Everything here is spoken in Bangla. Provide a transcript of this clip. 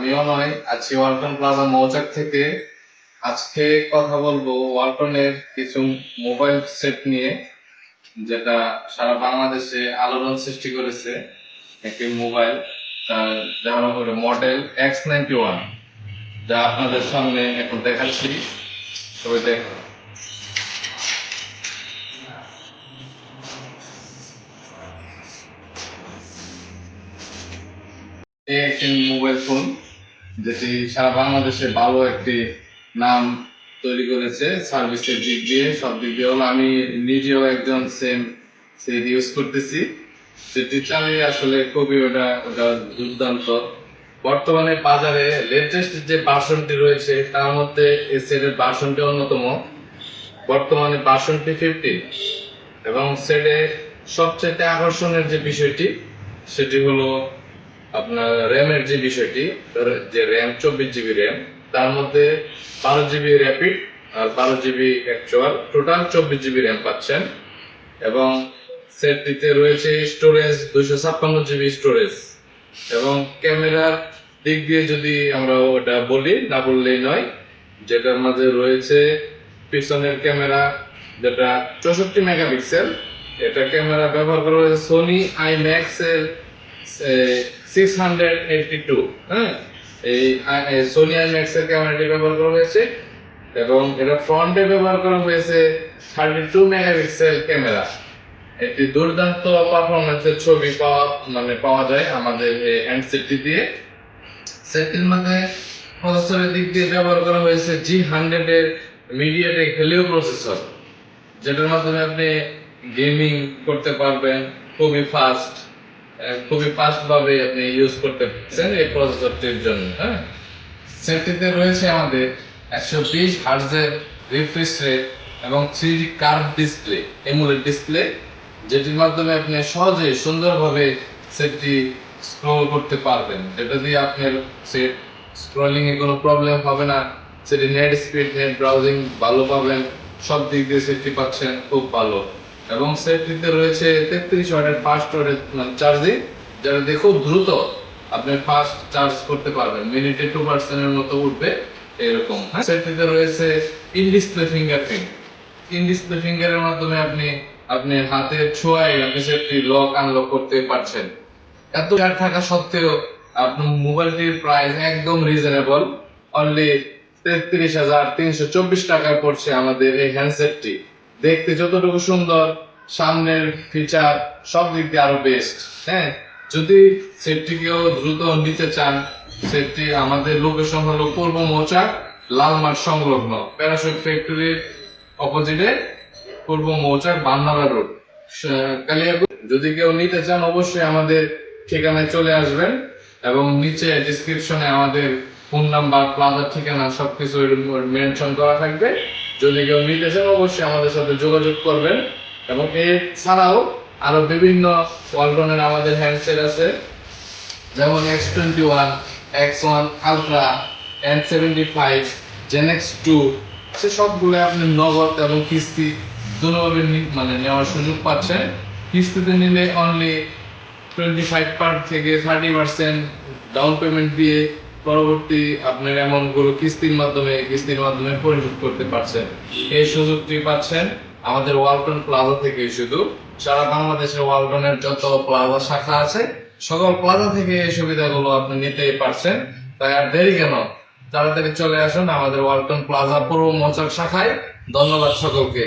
আমিও নয় আছি ওয়ালটন প্লাজা মৌচাক থেকে আজকে কথা বলব ওয়ালটনের কিছু মোবাইল সেট নিয়ে, যেটা সারা বাংলাদেশে আলোড়ন সৃষ্টি করেছে একটি মোবাইল, তার দেখানো হলো মডেল এক্স নাইনটি ওয়ান, যা আপনাদের সামনে এখন দেখাচ্ছি। সবাই দেখ। এই একটি মোবাইল ফোন। যেটি সারা বাংলাদেশে ভালো একটি নাম তৈরি করেছে, সার্ভিসের দিক দিয়ে, সব দিক দিয়ে। হলো আমি নিজেও একজন সেম সেট ইউজ করতেছি। সেটি চালিয়ে আসলে খুবই ওটা ওটা দুর্দান্ত। বর্তমানে বাজারে লেটেস্ট যে ভার্সনটি রয়েছে, তার মধ্যে এই সেটের ভার্সনটি অন্যতম। বর্তমানে ভার্সনটি ফিফটি এবং সেটে সবচেয়ে আকর্ষণের যে বিষয়টি, সেটি হলো আপনার র্যামের যে বিষয়টি যে র্যাম চব্বিশ জিবি র্যাম তার মধ্যে বারো জিবি র্যাপিড আর বারো জিবি অ্যাকচুয়াল টোটাল চব্বিশ জিবি র্যাম পাচ্ছেন এবং সেটটিতে রয়েছে স্টোরেজ দুশো ছাপ্পান্ন জিবি স্টোরেজ এবং ক্যামেরার দিক দিয়ে যদি আমরা ওটা বলি, না বললেই নয়, যেটার মাঝে রয়েছে পিছনের ক্যামেরা যেটা চৌষট্টি মেগাপিক্সেল, এটা ক্যামেরা ব্যবহার করা হয়েছে সোনি আই ম্যাক্স এর সিক্স হান্ড্রেড টু হ্যাঁ? এই সোনি আই ক্যামেরাটি ব্যবহার করা হয়েছে এবং এটা ফ্রন্টে ব্যবহার করা হয়েছে থার্টি টু মেগাপিক্সেল ক্যামেরা একটি দুর্দান্ত পারফরমেন্সের ছবি পাওয়া মানে পাওয়া যায় আমাদের এই দিয়ে। দিক দিয়ে ব্যবহার করা হয়েছে জি হান্ড্রেড এর মিডিয়াটেক হেলিও প্রসেসর যেটার মাধ্যমে আপনি গেমিং করতে পারবেন খুবই ফাস্ট খুবই ফাস্ট ভাবে আপনি ইউজ করতে পারছেন এই প্রসেসরটির জন্য হ্যাঁ? সেটিতে রয়েছে আমাদের একশো বিশ হার্জের রিফ্রেশ রেট এবং three curve display AMOLED display যেটির মাধ্যমে আপনি সহজে সুন্দরভাবে সেটটি স্ক্রল করতে পারবেন। যেটা দিয়ে আপনার সেট স্ক্রলিং এ কোনো প্রবলেম হবে না। সেটি নেট স্পিড নেট ব্রাউজিং ভালো পাবেন। সব দিক দিয়ে সেটটি পাচ্ছেন খুব ভালো। এবং সেটটিতে রয়েছে তেত্রিশ ওয়াটের ফাস্ট ওয়াটের চার্জিং যেটা দিয়ে খুব দ্রুত আপনি ফাস্ট চার্জ করতে পারবেন। মিনিটে টু পার্সেন্টের মতো উঠবে এরকম। হ্যাঁ? সেটটিতে রয়েছে in display fingerprint in display ফিঙ্গারের মাধ্যমে আপনি আপনি হাতের ছোঁয়ায় আপনি সেটটি লক আনলক করতে পারছেন। এত চার থাকা সত্ত্বেও আপনার মোবাইলটির প্রাইস একদম রিজনেবল অনলি তেত্রিশ হাজার তিনশো চব্বিশ টাকায় পড়ছে আমাদের এই হ্যান্ডসেটটি দেখতে যতটুকু সুন্দর, সামনের ফিচার সব দিক দিয়ে আরও বেস্ট হ্যাঁ? যদি সেটটিকেও দ্রুত নিতে চান সেটটি আমাদের লোকেশন হলো পূর্ব মৌচাক লালমাঠ সংলগ্ন প্যারাশুট ফ্যাক্টরির অপোজিটে পূর্ব মৌচাক বান্নালা রোড কালিয়াপুর যদি কেউ নিতে চান, অবশ্যই আমাদের ঠিকানায় চলে আসবেন এবং নিচে ডিসক্রিপশনে আমাদের ফোন নাম্বার প্লাজার ঠিকানা সবকিছু মেনশন করা থাকবে। যদি কেউ নিতে চান অবশ্যই আমাদের সাথে যোগাযোগ করবেন। এবং এছাড়াও আরও বিভিন্ন ওয়ালটনের আমাদের হ্যান্ডসেট আছে। যেমন X twenty one, X one ultra, N seventy five Genex two, সে সবগুলো আপনি নগদ এবং কিস্তি দুটোভাবে নি- মানে নেওয়ার সুযোগ পাচ্ছেন। কিস্তিতে নিলে অনলি টোয়েন্টি ফাইভ পার থেকে থার্টি পার্সেন্ট ডাউন পেমেন্ট দিয়ে পরবর্তী আপনার অ্যামাউন্টগুলো কিস্তির মাধ্যমে কিস্তির মাধ্যমে পরিশোধ করতে পারছেন। এই সুযোগটি পাচ্ছেন আমাদের ওয়ালটন প্লাজা থেকে শুধু। সারা বাংলাদেশের ওয়ালটনের যত প্লাজা শাখা আছে, সকল প্লাজা থেকে এই সুবিধাগুলো আপনি নিতেই পারছেন। তাই আর দেরি কেন? তাড়াতাড়ি চলে আসুন আমাদের ওয়ালটন প্লাজা পূর্ব মৌচাক শাখায়। ধন্যবাদ সকলকে।